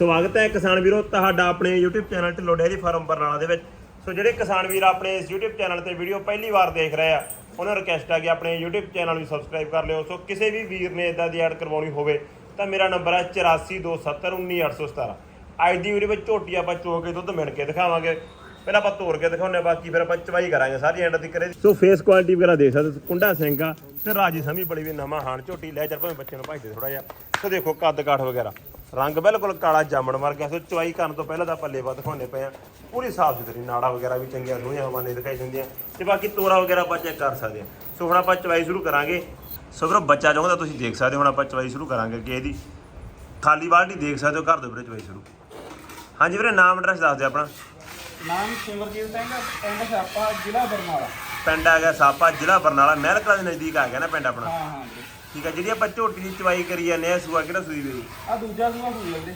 ਸਵਾਗਤ ਹੈ ਕਿਸਾਨ ਵੀਰੋ ਤੁਹਾਡਾ ਆਪਣੇ YouTube channel Dhillon dairy farm Barnala ਦੇ ਵਿੱਚ। ਸੋ ਜਿਹੜੇ ਕਿਸਾਨ ਵੀਰ ਆਪਣੇ ਇਸ YouTube ਚੈਨਲ ਤੇ ਵੀਡੀਓ ਪਹਿਲੀ ਵਾਰ ਦੇਖ ਰਹੇ ਆ ਉਹਨਾਂ ਨੂੰ ਰਿਕਵੈਸਟ ਆ ਕਿ ਆਪਣੇ YouTube ਚੈਨਲ ਨੂੰ ਸਬਸਕ੍ਰਾਈਬ ਕਰ ਲਿਓ। ਸੋ ਕਿਸੇ ਵੀ ਵੀਰ ਨੇ ਇਦਾਂ ਦੀ ਐਡ ਕਰਵਾਉਣੀ ਹੋਵੇ ਤਾਂ ਮੇਰਾ ਨੰਬਰ ਹੈ 8427191817 ਅੱਜ ਦੀ ਵੀਡੀਓ ਵਿੱਚ ਝੋਟੀ ਆਪਾਂ ਚੋ ਕੇ ਦੁੱਧ ਮਿਣ ਕੇ ਦਿਖਾਵਾਂਗੇ। ਪਹਿਲਾਂ ਆਪਾਂ ਤੋੜ ਕੇ ਦਿਖਾਉਂਦੇ ਬਾਕੀ ਫਿਰ ਆਪਾਂ ਚਵਾਈ ਕਰਾਂਗੇ ਸਾਰੀ ਐਂਡ ਦੀ ਕਰੇ। ਸੋ ਫੇਸ ਕੁਆਲਿਟੀ ਵਗੈਰਾ ਦੇਖ ਸਕਦੇ ਹੋ, ਕੁੰਡਾ ਸਿੰਘ ਆ ਤੇ ਰਾਜੀ ਸਮੀ ਬੜੀ ਵੀ ਨਵਾਂ ਹਾਣ ਝੋਟੀ ਲੈ ਚੱਲ ਭਾਵੇਂ ਬੱਚੇ ਨੂੰ ਭਾਈਦੇ ਥੋੜਾ ਜਿਹਾ। ਸੋ ਦੇਖੋ ਕੱਦ ਕਾਠ ਵਗੈਰਾ। ਰੰਗ ਬਿਲਕੁਲ ਕਾਲਾ ਜਾਮਣ ਵਰਗਾ ਸੋ। ਚਵਾਈ ਕਰਨ ਤੋਂ ਪਹਿਲਾਂ ਤਾਂ ਆਪਾਂ ਲੇਵਾ ਦਿਖਾਉਂਦੇ ਪਏ ਆ ਪੂਰੀ ਸਾਫ਼ ਸੁਥਰੀ ਨਾੜਾ ਵਗੈਰਾ ਵੀ ਚੰਗੀਆਂ ਰੂਹਾਂ ਹਵਾਨੇ ਦਿਖਾਈ ਦਿੰਦੀਆਂ। ਤੇ ਬਾਕੀ ਤੋਰਾ ਵਗੈਰਾ ਆਪਾਂ ਚੈੱਕ ਕਰ ਸਕਦੇ ਆ ਸੋ ਹੁਣ ਆਪਾਂ ਚਵਾਈ ਸ਼ੁਰੂ ਕਰਾਂਗੇ। ਸੋ ਵੀਰੋ ਬੱਚਾ ਚਾਹੁੰਦਾ ਤੁਸੀਂ ਦੇਖ ਸਕਦੇ ਹੋ ਹੁਣ ਆਪਾਂ ਚਵਾਈ ਸ਼ੁਰੂ ਕਰਾਂਗੇ ਕਿ ਇਹਦੀ। ਖਾਲੀ ਬਾਲਟੀ ਦੇਖ ਸਕਦੇ ਹੋ ਘਰ ਦੇ ਵੀਰੇ ਚਵਾਈ ਸ਼ੁਰੂ। ਹਾਂਜੀ ਵੀਰੇ ਨਾਮ ਐਡਰੈਸ ਦੱਸ ਦਿਓ ਆਪਣਾ। ਨਾਮ ਸਿਮਰਜੀਤ ਸਿੰਘ ਪਿੰਡ ਛਾਪਾ ਜ਼ਿਲ੍ਹਾ ਬਰਨਾਲਾ। ਪਿੰਡ ਆ ਗਿਆ ਸਾਪਾ ਜ਼ਿਲ੍ਹਾ ਬਰਨਾਲਾ ਮਹਿਲਕਲਾ ਦੇ ਨਜ਼ਦੀਕ ਆ ਗਿਆ ਨਾ ਪਿੰਡ ਆਪਣਾ। ਹਾਂ ਹਾਂ। ਠੀਕ ਹੈ ਜਿਹੜੀ ਆਪਾਂ ਝੋਟੀ ਦੀ ਚਵਾਈ ਕਰੀ ਜਾਂਦੇ ਆ ਸੂਆ ਕਿਹੜਾ ਸੂਈ ਵੀ ਆ ਦੂਜਾ ਸੂਆ ਸੂਈ ਲੱਗਦੇ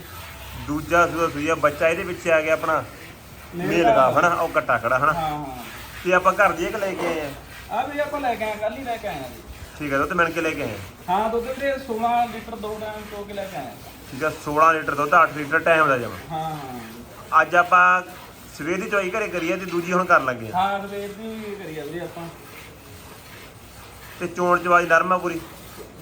ਦੂਜਾ ਸੂਆ ਸੂਈ ਆ ਬੱਚਾ ਇਹਦੇ ਵਿੱਚ ਆ ਗਿਆ ਆਪਣਾ ਮੇਲ ਗਾ ਹਨਾ ਉਹ ਕੱਟਾ ਖੜਾ ਹਨਾ। ਹਾਂ ਹਾਂ। ਤੇ ਆਪਾਂ ਘਰ ਦੀ ਇੱਕ ਲੈ ਕੇ ਆਏ ਆ? ਆ ਵੀ ਆਪਾਂ ਲੈ ਕੇ ਆਏ ਕੱਲ ਹੀ ਲੈ ਕੇ ਆਏ ਆ ਜੀ ਠੀਕ ਹੈ ਦੁੱਧ ਮਿਣ ਕੇ ਲੈ ਕੇ ਆਏ ਆ। ਹਾਂ ਦੁੱਧ ਦੇ 16 ਲੀਟਰ ਦੋ ਟਾਈਮ ਚੋ ਕੇ ਲੈ ਕੇ ਆਏ ਆ। ਠੀਕ ਹੈ 16 ਲੀਟਰ ਦੁੱਧ 8 ਲੀਟਰ ਟਾਈਮ ਦਾ ਜਮਾ। ਹਾਂ ਹਾਂ। ਅੱਜ ਆਪਾਂ ਸਵੇਰ ਦੀ ਚਵਾਈ ਘਰੇ ਕਰੀ ਆ ਤੇ ਦੂਜੀ ਹੁਣ ਕਰਨ ਲੱਗੇ ਆ। ਹਾਂ ਸਵੇਰ ਦੀ ਕਰੀ ਆ ਵੀਰੇ ਆਪਾਂ। ਤੇ ਚੋਣ ਚਵਾਈ ਨਰਮ ਆ ਪੂਰੀ।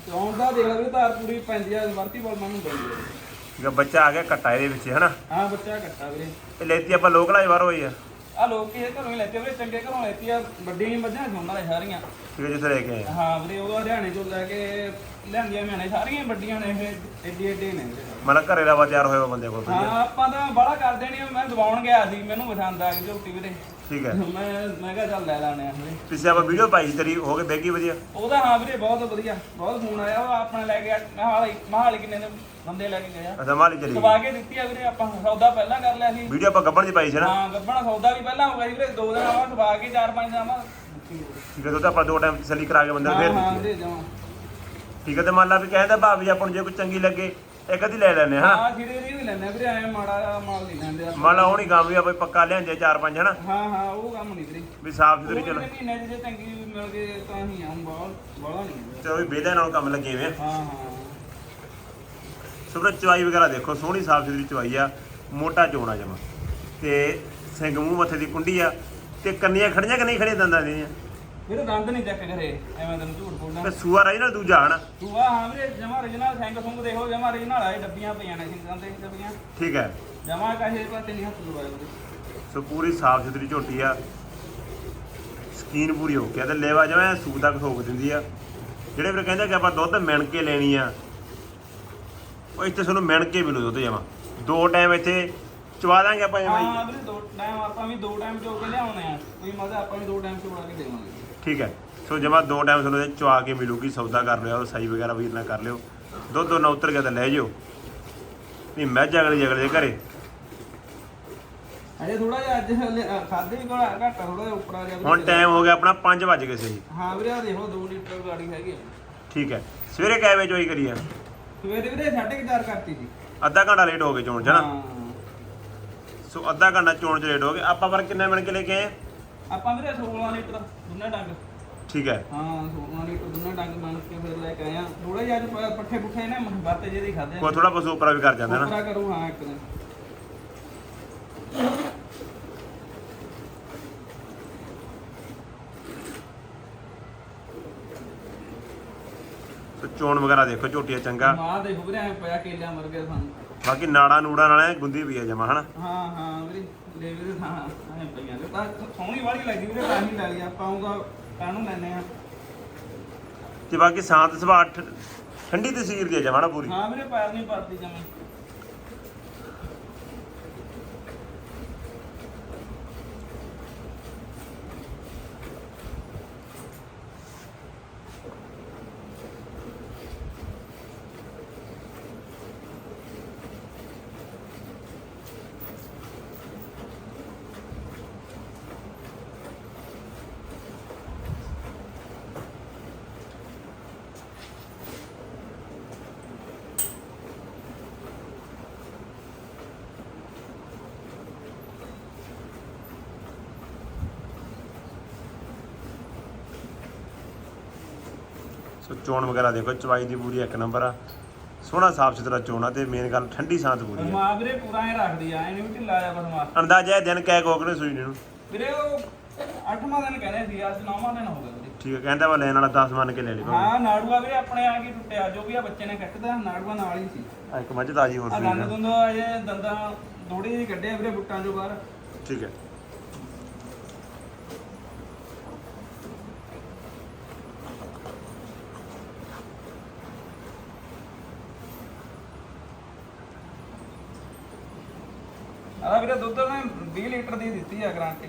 ਚੌਂਕ ਦਾ ਦੇਖ ਲਓ ਵੀ ਧਾਰ ਪੂਰੀ ਪੈਂਦੀ ਆ ਵਰਤੀ ਬੋਲ ਨੂੰ ਪੈਂਦੀ ਆ। ਹੈ ਬੱਚਾ ਆ ਗਿਆ ਕੱਟਾ ਇਹਦੇ ਵਿੱਚ ਹਨਾ? ਹਾਂ ਬੱਚਾ ਕੱਟਾ ਵੀਰੇ। ਤੇ ਲੈਤੀ ਆਪਾਂ ਲੋਕਲਾਈ ਬਾਹਰ ਹੋਈ ਆ। ਆ ਲੋਕ ਇਹ ਘਰੋਂ ਹੀ ਲੈਤੇ ਵੀਰੇ ਚੰਗੇ ਘਰੋਂ ਲੈਤੀ ਆ ਵੱਡੀਆਂ ਮੱਝਾਂ ਸੋਨਾਂ ਨੇ ਸਾਰੀਆਂ। ਠੀਕ ਹੈ ਜਿੱਥੇ ਲੈ ਕੇ ਆਏ ਆ। ਹਾਂ ਵੀਰੇ ਉਹ ਹਰਿਆਣੇ ਤੋਂ ਲੈ ਕੇ ਲਿਆਂਦੀਆਂ ਮੈਨੇ ਸਾਰੀਆਂ ਵੱਡੀਆਂ ਨੇ ਇਹ ਏਡੀ ਏਡੀ ਨੇ। ਵੀਰੇ ਮਤਲਬ ਘਰੇ ਦਾ ਵਾ ਤਿਆਰ ਹੋਇਆ ਵਾ ਬੰਦੇ ਕੋਲ ਹਾਂ ਵਧੀਆ ਆਪਾਂ ਤਾਂ ਬੜਾ ਕਰ ਦੇਣੀ ਆ, ਮੈਂ ਦਵਾਉਣ ਗਿਆ ਸੀ ਮੈਨੂੰ ਪਸੰਦ ਆ ਗਈ ਝੋਟੀ ਵੀਰੇ। ਠੀਕ ਹੈ। ਮੈਂ ਮੈਂ ਕਿਹਾ ਚੱਲ ਲੈ ਲਾਣੇ ਆ ਵੀਰੇ। ਪਿੱਛੇ ਆਪਾਂ ਵੀਡੀਓ ਪਾਈ ਸੀ ਤੇਰੀ ਹੋ ਕੇ ਬੈਗੀ ਵਧੀਆ। ਉਹਦਾ ਹਾਂ ਵੀਰੇ ਬਹੁਤ ਵਧੀਆ ਬਹੁਤ ਫੋਨ ਆਇਆ ਉਹ ਆਪਣਾ ਲੈ ਗਿਆ ਮਹਾਲੀ ਮਹਾਲੀ ਕਿੰਨੇ ਦੇ ਬੰਦੇ ਲੈ ਕੇ ਗਿਆ ਅਸਾਂ ਮਾਲੀ ਚਲੀ ਦਵਾ ਕੇ ਦਿੱਤੀ ਆ ਵੀਰੇ ਆਪਾਂ ਸੌਦਾ ਪਹਿਲਾਂ ਕਰ ਲਿਆ ਸੀ। ਵੀਡੀਓ ਆਪਾਂ ਗੱਬਣ ਚ ਪਾਈ ਸੀ ਨਾ। ਹਾਂ ਗੱਬਣਾ ਸੌਦਾ ਵੀ ਪਹਿਲਾਂ ਹੋ ਗਿਆ ਸੀ ਵੀਰੇ ਦੋ ਦਿਨ ਆਵਾ ਦਵਾ ਕੇ ਚਾਰ ਪੰਜ ਦਿਨ ਆਵਾ ਠੀਕ ਹੈ ਦੁੱਧ ਆਪਾਂ ਦੋ ਟਾਈਮ ਤਸੱਲੀ ਕਰਾ ਕੇ ਬੰਦੇ ਨੂੰ ਹਾਂ ਫੇਰ ਹਾਂ। ਵੀਰੇ ਜਮਾ। ਠੀਕ ਹੈ ਤੇ ਮੰਨ ਲਾ ਵੀ ਕਹਿੰਦਾ ਭਾਵੇਂ ਆਪਾਂ ਨੂੰ ਜੇ ਕੋਈ ਚੰਗੀ ਲੱਗੇ ਇੱਕ ਅੱਧੀ ਲੈ ਲੈਣੇ ਹਾਂ ਹਾਂ। ਜਿਹੜੇ ਵੀ ਵੀ ਲੈਣੇ ਵੀਰੇ ਐ ਮਾੜਾ ਮਾਲ ਨਹੀਂ ਲੈਂਦੇ ਆਪਾਂ। ਮੰਨ ਲਾ ਉਹ ਨਹੀਂ ਕੰਮ ਵੀ ਆਪਾਂ ਪੱਕਾ ਲਿਆਂਦੇ ਚਾਰ ਪੰਜ ਹਨਾ? ਹਾਂ ਹਾਂ ਉਹ ਕੰਮ ਨਹੀਂ ਵੀਰੇ। ਵੀ ਸਾਫ਼ ਸੁਥਰੀ ਚਲੋ। ਮਹੀਨੇ ਚ ਜੇ ਚੰਗੀ ਮਿਲ ਗਏ ਤਾਂ ਹੀ ਆ ਬਹੁਤ ਬੜਾ ਨਹੀਂ ਚਲੋ ਵੀ ਬੇਦਾ ਨਾਲ ਕੰਮ ਲੱਗੇ ਆ। ਹਾਂ ਹਾਂ। ਸੁਬਰ ਚਵਾਈ ਵਗੈਰਾ ਦੇਖੋ ਸੋਹਣੀ ਸਾਫ਼ ਸੁਥਰੀ ਚਵਾਈ ਆ ਮੋਟਾ ਚੋਣਾ ਜਮਾ। ਤੇ ਸਿੰਘ ਮੂੰਹ ਮੱਥੇ ਦੀ ਕੁੰਡੀ ਆ ਤੇ ਕੰਨੀਆਂ ਖੜੀਆਂ ਕਿ ਨਹੀਂ ਖੜੀਆਂ ਦੰਦਾਂ ਦੀਆਂ? ਵੀਰੇ ਦੰਦ ਨਹੀਂ ਚੈੱਕ ਕਰੇ ਐਵੇਂ ਤੈਨੂੰ ਝੂਠ ਬੋਲਦਾ ਤੇ ਸੂਆ ਰਾਈ ਨਾਲ ਦੂਜਾ ਹਨਾ ਤੂੰ ਆ ਹਾਂ ਵੀਰੇ ਜਮਾ origignal ਸਿੰਘ ਸੁੰਗ ਦੇਖੋ ਜਮਾ origignal ਆਏ ਡੱਬੀਆਂ ਪਈਆਂ ਨੇ ਸਿੰਘਾਂ ਤੇ ਡੱਬੀਆਂ। ਠੀਕ ਹੈ। ਜਮਾ ਕਹੇ ਪਾਸੇ ਨਹੀਂ ਹੱਥ ਲਵਾਏ ਸੋ ਪੂਰੀ ਸਾਫ਼ ਸੁਥਰੀ ਝੋਟੀ ਆ। ਸਕੀਨ ਪੂਰੀ ਹੋ ਗਿਆ ਤੇ ਲੇਵਾ ਜਿਵੇਂ ਸੂਕ ਤੱਕ ਠੋਕ ਦਿੰਦੀ ਆ। ਜਿਹੜੇ ਵੀਰ ਕਹਿੰਦੇ ਕਿ ਆਪਾਂ ਦੁੱਧ ਮਿਣ ਕੇ ਲੈਣੀ ਆ ਉਹ ਇੱਥੇ ਤੁਹਾਨੂੰ ਮਿਣ ਕੇ ਮਿਲੂ ਦੁੱਧ ਜਮਾ। ਦੋ ਟਾਈਮ ਇੱਥੇ ਚਵਾ ਦਾਂਗੇ ਆਪਾਂ ਜਮਾਂ ਹੀ। ਹਾਂ ਵੀਰੇ ਦੋ ਟਾਈਮ ਆਪਾਂ ਵੀ ਦੋ ਟਾਈਮ ਚੋ ਕੇ ਲਿਆਉਣੇ ਆ। ਕੋਈ ਮਜ਼ਾ ਆਪਾਂ ਵੀ ਦੋ ਟਾਈਮ ਚੋੜਾ ਕੇ ਦੇਵਾਂਗੇ। ਠੀਕ ਹੈ। ਸੋ ਜਮਾ ਦੋ ਟਾਈਮ ਤੁਹਾਨੂੰ ਇਹ ਚਵਾ ਕੇ ਮਿਲੂਗੀ ਸੌਦਾ ਕਰ ਲਿਓ ਸਾਈ ਵਗੈਰਾ ਵੀਰ ਨਾਲ ਕਰ ਲਿਓ। ਦੁੱਧ ਦੋ ਨਾ ਉਤਰ ਗਿਆ ਤਾਂ ਲੈ ਜਿਓ। ਨਹੀਂ ਮੈਂ ਜਗਲੇ ਜਗਲੇ ਦੇ ਘਰੇ। ਅਜੇ ਥੋੜਾ ਜਿਹਾ ਅੱਜ ਖਾਦੇ ਵੀ ਕੋਲ ਘਾਟਾ ਥੋੜਾ ਜਿਹਾ ਉੱਪਰ ਆ ਗਿਆ। ਹੁਣ ਟਾਈਮ ਹੋ ਗਿਆ ਆਪਣਾ 5 ਵਜ ਗਏ ਸੀ। ਹਾਂ ਵੀਰੇ ਆ ਦੇਖੋ 2 ਲੀਟਰ ਗਾੜੀ ਹੈਗੀ। ਠੀਕ ਹੈ। ਸਵੇਰੇ ਕਿੰਨੇ ਵਜੇ ਚੋਈ ਕਰੀ ਆ? ਸਵੇਰੇ ਵੀਰੇ 4:30 ਕਰਤੀ ਸੀ। ਅੱਧਾ ਘੰਟਾ ਲੇਟ ਹੋ ਗਏ ਚੋਣ ਚ ਨਾ? ਸੋ ਅੱਧਾ ਘੰਟਾ ਚੋਣ ਚ ਲੇਟ ਹੋ ਗਏ। ਆਪਾਂ ਪਰ ਕਿੰਨੇ ਮਿੰਟ ਕੇ ਲੈ ਕੇ ਆਏ ਆਪਾਂ ਵੀਰੇ 16 ਲੀਟਰ ਦੁੰਨਾ ਡੰਗ। ਠੀਕ ਹੈ। ਹਾਂ 16 ਲੀਟਰ ਦੁੰਨਾ ਡੰਗ ਬਣ ਕੇ ਫਿਰ ਲੈ ਕੇ ਆਇਆ ਥੋੜਾ ਜਿਹਾ ਅੱਜ ਪੱਠੇ ਪੁੱਠੇ ਨੇ ਵਰਤੇ ਜਿਹੇ ਦੇ ਖਾਦੇ ਕੋਈ ਥੋੜਾ ਪਸ਼ੂ ਉਪਰਾ ਵੀ ਕਰ ਜਾਂਦਾ ਨਾ। ਉਪਰਾ ਕਰੂ ਹਾਂ ਇੱਕ ਦਿਨ। ਚੋਣ ਵਗੈਰਾ ਦੇਖੋ ਝੋਟੀਆਂ ਚੰਗਾ। ਮਾਂ ਦੇਖੋ ਵੀਰੇ ਐ ਪਿਆ ਕੇਲਿਆਂ ਮਰ ਗਿਆ ਸਾਨੂੰ। ਬਾਕੀ ਨਾੜਾ ਨੂੜਾ ਨਾਲ ਗੁੰਦੀ ਵੀ ਆ ਜਮਾ ਹਨਾ? ਹਾਂ ਹਾਂ ਵੀਰੇ। ਲੈ ਵੀਰੇ ਹਾਂ ਐ ਪਈਆਂ ਨੇ ਤਾਂ ਸੋਹਣੀ ਵਾਲੀ ਲੱਗੀ ਵੀਰੇ ਤਾਂ ਹੀ ਲੈ ਲਈ ਆਪਾਂ ਉਹਦਾ ਕਾਹਨੂੰ ਲੈਨੇ ਆ ਤੇ ਬਾਕੀ ਸ਼ਾਂਤ ਸੁਭਾਅ ਠ- ਠੰਡੀ ਤਸਵੀਰ ਦੀ ਆ ਜਮਾ ਪੂਰੀ ਹਾਂ ਵੀਰੇ ਪੈਰ ਨਹੀਂ ਪੜਦੀ ਜਮੇ ਸੋ ਚੋਣ ਵਗੈਰਾ ਦੇਖੋ ਚਵਾਈ ਦੀ ਪੂਰੀ ਇੱਕ ਨੰਬਰ ਆ। ਸੋਹਣਾ ਸਾਫ਼ ਸੁਥਰਾ ਚੋਣਾ ਤੇ ਮੇਨ ਗੱਲ ਠੰਡੀ ਸਾਂਤ ਪੂਰੀ ਆ। ਮਾਂ ਵੀਰੇ ਪੂਰਾ ਐ ਰੱਖਦੀ ਆ ਨਹੀਂ ਵੀ ਢਿੱਲਾ ਬਸ ਮਾਂ ਅੰਦਾਜ਼ਾ ਇਹ ਦਿਨ ਕਹਿ ਕੋਕਨੇ ਸੂਈ ਨੂੰ। ਵੀਰੇ ਉਹ 8ਵਾਂ ਦਿਨ ਕਹਿੰਦੇ ਸੀ ਅੱਜ 9ਵਾਂ ਦਿਨ ਹੋ ਗਿਆ ਵੀਰੇ। ਠੀਕ ਹੈ ਕਹਿੰਦਾ ਵਾ ਲੈਣ ਵਾਲਾ 10 ਮੰਨ ਕੇ ਲੈ ਲਈ ਹਾਂ ਨਾੜੂਆ ਵੀਰੇ ਆਪਣੇ ਆ ਕੇ ਟੁੱਟਿਆ ਜੋ ਵੀ ਆ ਬੱਚੇ ਨੇ ਕੱਟਦਾ ਨਾੜੂਆ ਨਾਲ ਹੀ ਸੀ। ਆ ਇੱਕ ਮੱਝ ਤਾਜੀ ਹੋਰ ਆ ਸੂਈ ਦੰਦ ਆ। ਦੁੰਦ ਅਜੇ ਦੰਦਾਂ ਥੋੜੀ ਜਿਹੀ ਕੱਢਿਆ ਵੀਰੇ ਬੁੱਟਾਂ ਚੋਂ ਬਾਹਰ। ਠੀਕ ਹੈ ਆ ਵੀਰੇ ਦੁੱਧ ਨੇ 20 ਲੀਟਰ ਦੀ ਦਿੱਤੀ ਆ ਗਾਰੰਟੀ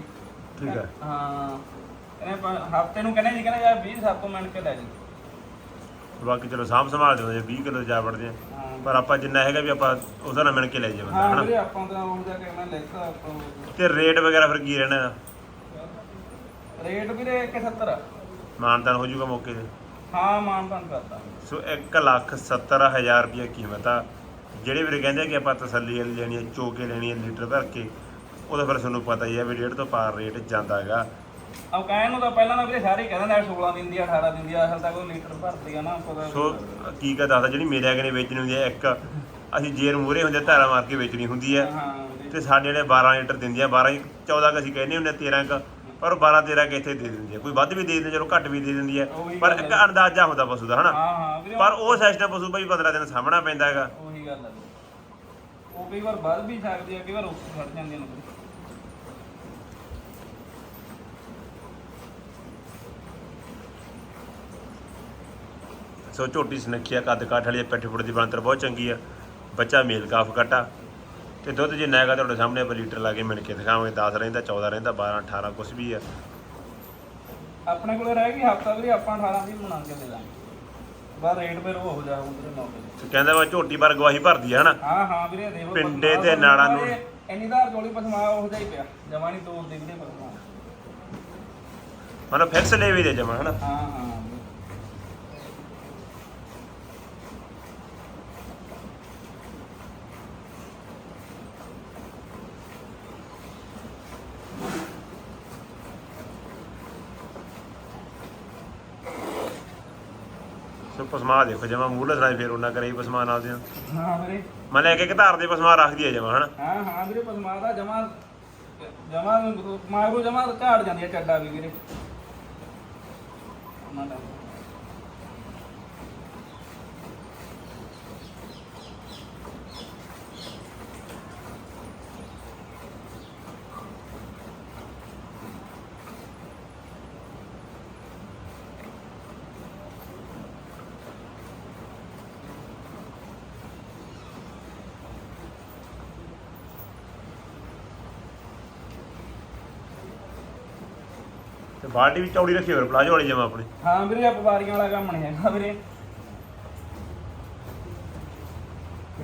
ਠੀਕ ਹੈ ਹਾਂ ਇਹਨੇ ਹਫ਼ਤੇ ਨੂੰ ਕਹਿੰਦੇ ਜੀ ਕਹਿੰਦੇ ਯਾਰ 20 ਸਾਪੋ ਮਿੰਟ ਕੇ ਲੈ ਜੀ ਬਾਕੀ ਚਲੋ ਸਾਂਭ ਸੰਭਾਲ ਦਿੰਦੇ ਜੇ 20 ਕਿਲੋ ਜਾ ਵੜਦੇ ਆ। ਪਰ ਆਪਾਂ ਜਿੰਨਾ ਹੈਗਾ ਵੀ ਆਪਾਂ ਉਹਦਾ ਨਾਲ ਮਿਣ ਕੇ ਲੈ ਜਾਵਾਂ ਹਾਂ ਵੀਰੇ ਆਪਾਂ ਤਾਂ ਉਹ ਜਾ ਕੇ ਮੈਂ ਲੈਤਾ ਆਪਾਂ ਤੇ ਰੇਟ ਵਗੈਰਾ ਫਿਰ ਕੀ ਰਹਿਣਾ? ਰੇਟ ਵੀਰੇ 170 ਮਾਨਤਾਨ ਹੋ ਜਾਊਗਾ ਮੌਕੇ ਤੇ। ਹਾਂ ਮਾਨ ਤਾਨ ਕਰਦਾ। ਸੋ 1 ਲੱਖ 70 ਹਜ਼ਾਰ ਰੁਪਏ ਕੀਮਤ ਆ। ਜਿਹੜੇ ਵੀਰੇ ਕਹਿੰਦੇ ਕਿ ਆਪਾਂ ਤਸੱਲੀ ਵਾਲੀ ਲੈਣੀ ਹੈ ਚੋਕੇ ਲੈਣੀ ਹੈ ਲੀਟਰ ਭਰ ਕੇ ਉਹਦਾ ਫਿਰ ਤੁਹਾਨੂੰ ਪਤਾ ਹੀ ਹੈ ਵੀ ਡੇਢ ਤੋਂ ਪਾਰ ਰੇਟ ਜਾਂਦਾ ਹੈਗਾ ਅਬ ਕਹਿਣ ਨੂੰ ਤਾਂ ਪਹਿਲਾਂ ਤਾਂ ਵੀਰੇ ਸਾਰੇ ਕਹਿ ਦਿੰਦੇ ਆ 16 ਦਿਨ ਦੀ ਆ, 18 ਦਿਨ ਦੀ ਆ, ਅਸਲ ਤਾਂ ਕੋਈ ਲੀਟਰ ਭਰਦੀ ਆ ਨਾ ਪਤਾ ਸੋ ਕੀ ਕਹ ਦੱਸਦਾ ਜਿਹੜੀ ਮੇਰੇ ਅਗਨੇ ਵੇਚਣੀ ਹੁੰਦੀ ਹੈ ਇੱਕ ਅਸੀਂ ਜੇਰ ਮੂਰੇ ਹੁੰਦੇ ਧਾਰਾ ਮਾਰ ਕੇ ਵੇਚਣੀ ਹੁੰਦੀ ਹੈ। ਤੇ ਸਾਡੇ ਜਿਹੜੇ 12 ਲੀਟਰ ਦਿੰਦੀ ਆ 12 14 ਕ ਅਸੀਂ ਕਹਿੰਦੇ ਹੁੰਦੇ ਆ, 13 ਕ। ਪਰ ਉਹ 12 13 ਕ ਇੱਥੇ ਦੇ ਦਿੰਦੀ ਆ। ਕੋਈ ਵੱਧ ਵੀ ਦੇ ਦਿੰਦੀ ਚਲੋ ਘੱਟ ਵੀ ਦੇ ਦਿੰਦੀ ਉਹੀ ਪਰ ਗੱਲ ਇੱਕ ਹੈ। ਅੰਦਾਜ਼ਾ ਹੁੰਦਾ ਪਸ਼ੂ ਦਾ ਹਨਾ? ਹਾਂ ਹਾਂ ਵੀਰੇ ਪਰ ਉਹ ਸਿਸਟਮ ਪਸ਼ੂ ਭਾਈ 15 ਦਿਨ ਸਾਹਮਣਾ ਪੈਂਦਾ ਹੈਗਾ। ਉਹੀ ਗੱਲ ਹੈ ਉਹ ਕਈ ਵਾਰ ਵੱਧ ਵੀ ਸਕਦੀ ਆ ਕਈ ਵਾਰ ਉੱਪਰ ਛੱਡ ਜਾਂਦੀਆਂ ਨੇ। ਸੋ ਝੋਟੀ ਸੁਨੱਖੀ ਆ ਕੱਦ ਕਾਠ ਵਾਲੀ ਆ, ਪਿੱਠ ਫੁੱਟ ਦੀ ਬਣਤਰ ਬਹੁਤ ਚੰਗੀ ਆ। ਬੱਚਾ ਮੇਲ ਕਾਫ ਕਟਾ ਤੇ ਦੁੱਧ ਜਿੰਨਾ ਹੈਗਾ ਤੁਹਾਡੇ ਸਾਹਮਣੇ ਆਪਾਂ ਲੀਟਰ ਲਾ ਕੇ ਮਿਣ ਕੇ ਦਿਖਾਵਾਂਗੇ। 10 ਰਹਿੰਦਾ 14 ਰਹਿੰਦਾ 12 18 ਕੁਛ ਵੀ ਆ। ਆਪਣੇ ਕੋਲੇ ਰਹਿ ਗਈ ਹਫਤਾ ਵੀਰੇ ਆਪਾਂ 18 ਦੀ ਬਣਾ ਕੇ ਦੇ ਦਾਂਗੇ। ਬਸ ਰੇਟ ਫਿਰ ਉਹ ਹੋ ਜਾ ਉਧਰ ਮੌਕੇ ਤੇ। ਕਹਿੰਦਾ ਵਾ ਝੋਟੀ ਪਰ ਗਵਾਹੀ ਭਰਦੀ ਆ ਹਨਾ? ਹਾਂ ਹਾਂ ਵੀਰੇ ਲਓ ਪਿੰਡੇ ਤੇ ਨਾੜਾਂ ਨੂੰ- ਇੰਨੀ ਧਾਰ ਚੋਲੀ ਪਸਮਾ ਉਹ ਹੀ ਪਿਆ। ਜਮਾ ਨਹੀਂ ਤੋੜਦੇ ਵੀਰੇ ਪਸਮਾ ਮਤਲਬ ਫਿਕਸ ਲੈ ਵੀ ਦੇ ਜਮਾ ਹਨਾ? ਹਾਂ ਹਾਂ। ਪਸਮਾ ਦੇਖੋ ਜਮਾ ਮੂਹਰੇ ਸੁਣਾਈ ਫੇਰ ਉਹਨਾਂ ਕਰੇ ਪਸਮਾ ਨਾਲ ਦੇ ਹਾਂ ਵੀਰੇ। ਮੈਂ ਲੈ ਕੇ ਇੱਕ ਧਾਰ ਦੇ ਪਸਮਾ ਰੱਖਦੀ ਆ ਜਮਾ ਹਨਾ? ਹਾਂ ਹਾਂ ਵੀਰੇ ਪਸਮਾ ਦਾ ਜਮਾ ਜਮਾ ਮਾਰੂ ਜਮਾ ਝਾੜ ਜਾਂਦੀ ਹੈ ਚੱਡਾ ਵੀ ਵੀਰੇ। ਉਹਨਾਂ ਦਾ। ਤੇ ਬਾਲਟੀ ਵੀ ਚੌੜੀ ਰੱਖੀ ਹੋਵੇ ਪਲਾਜੋ ਵਾਲੀ ਜਮਾ ਆਪਣੀ। ਹਾਂ ਵੀਰੇ ਆ ਵਪਾਰੀਆਂ ਵਾਲਾ ਕੰਮ ਨਹੀਂ ਹੈਗਾ ਵੀਰੇ।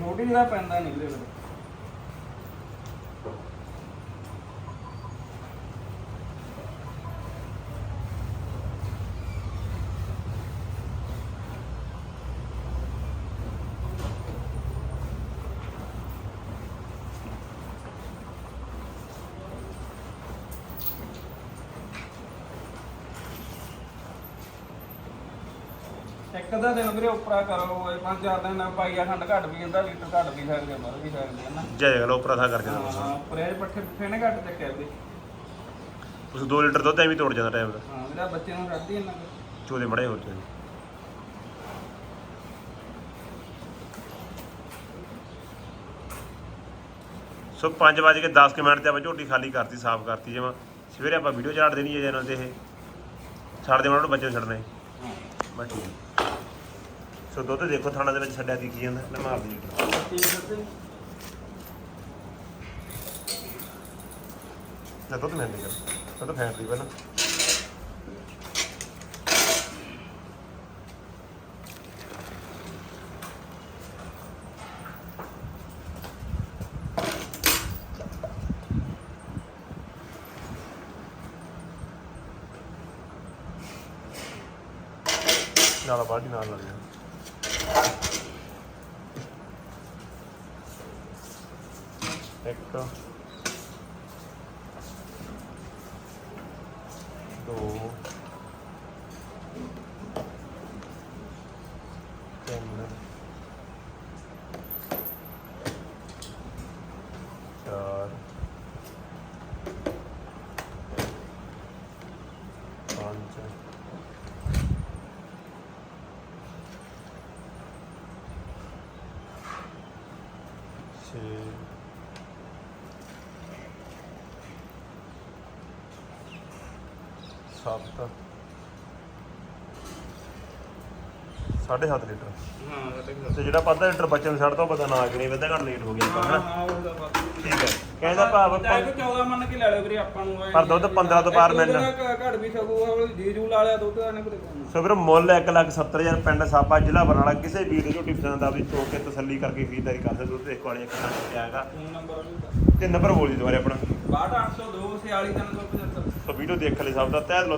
ਰੋਟੀ ਦਾ ਪੈਂਦਾ ਨਹੀਂ ਵੀਰੇ। ਇੱਕ ਦਾ ਦਿਨ ਵੀਰੇ ਉਪਰਾ ਕਰੋ ਇਹ ਪੰਜ ਚਾਰ ਦਿਨ ਪਾਈਆ ਖੰਡ ਘੱਟ ਵੀ ਜਾਂਦਾ ਲੀਟਰ ਘੱਟ ਵੀ ਸਕਦੇ ਆ, ਵੱਧ ਵੀ ਸਕਦੇ ਆ ਨਾ। ਜੈ ਜਗਲ ਉਪਰਾ ਥਾ ਕਰਕੇ ਦਿੰਦਾ ਹਾਂ ਪਰੇ ਪੱਠੇ ਪੁੱਠੇ ਨੇ ਘੱਟ ਚੱਕਿਆ ਵੀਰੇ ਉਸ 2 ਲੀਟਰ ਦੁੱਧ ਐਵੇਂ ਤੋੜ ਜਾਂਦਾ ਟਾਈਮ ਦਾ। ਹਾਂ ਵੀਰਾ ਬੱਚੇ ਨੂੰ ਰੱਖਦੀ ਇਹਨਾਂ ਕੋਲ ਚੋਦੇ ਮੜੇ ਹੋਰ ਚਾਹੀਦੇ ਸੋ 5 ਵਜੇ ਕੇ 10 ਕੁ ਮਿੰਟ ਤੇ ਆਪਾਂ ਝੋਟੀ ਖਾਲੀ ਕਰਤੀ ਸਾਫ਼ ਕਰਤੀ ਜਿਵੇਂ ਸਵੇਰੇ ਆਪਾਂ ਵੀਡੀਓ ਚੜ੍ਹ ਦੇਣੀ ਹੈ ਜਨਾਂ ਤੇ ਇਹ। ਛੱਡ ਦੇਵਾਂ ਉਹਨੂੰ ਬੱਚੇ ਨੂੰ ਛੱਡਣਾ ਹੈ। ਹਾਂ। ਬਸ ਠੀਕ ਹੈ। ਸੋ ਦੁੱਧ ਦੇਖੋ ਥਾਣਾ ਦੇ ਵਿੱਚ ਛੱਡਿਆ ਕੀ ਜਾਂਦਾ ਲੈ ਮਾਰ ਦੀ ਠੀਕ ਦੁੱਧ ਮੈਂ ਨਹੀਂ ਕਰ ਦੁੱਧ ਫੈਂਟ ਲਈ ਪਹਿਲਾਂ। ਨਾਲ ਬਾਲਟੀ ਨਾਲ ਲੱਗ ਜਾ 됐고 또. 됐네 잘 완전. to 7 7.5 litre. ਹਾਂ ਤੇ ਜਿਹੜਾ ਪਤਾ ਲੀਟਰ ਬਚਨ ਛੱਡਦਾ ਉਹ ਪਤਾ ਨਾ ਕਿਨੇ ਵਧਿਆ ਘੱਟ ਲੇਟ ਹੋ ਗਿਆ ਹਾਂ ਹਾਂ ਠੀਕ ਹੈ। ਕਹਿੰਦਾ ਭਾਵ ਆਪਾਂ- 14 ਮੰਨ ਕੇ ਲੈ ਲਿਓ ਵੀਰੇ ਆਪਾਂ ਨੂੰ ਪਰ ਦੁੱਧ 15 ਤੋਂ ਬਾਹਰ ਇੱਕ ਮਿਲਣਾ। ਉਹਦਾ ਘ- ਘੱਟ ਵੀ ਸਕੂਗਾ ਜੀ ਜੂ ਲਾ ਲਿਆ ਦੁੱਧ ਦਾ ਨੇ ਸੋ ਵੀਰ ਮੁੱਲ 170000 ਪਿੰਡ ਸਾਪਾ ਜ਼ਿਲ੍ਹਾ ਬਰਨਾਲਾ ਕਿਸੇ ਵੀਰ ਦੀ ਝੋਟੀ ਪਸੰਦ ਆਵੇ ਚੋ ਕੇ ਤਸੱਲੀ ਕਰਕੇ ਖਰੀਦਦਾਰੀ ਕਰ ਸਕਦੇ ਹੋ। ਤੇ ਇੱਕ ਵਾਰੀ ਇੱਕ ਨਾਲ ਆਏਗਾ ਤੇ ਨੰਬਰ ਬੋਲ ਦੁਬਾਰੇ ਆਪਣਾ। 62802 46375 ਸੋ ਵੀਡੀਓ ਦੇਖ ਲਈ ਸਭ ਦਾ ਤਹਿ ਦਿਲੋਂ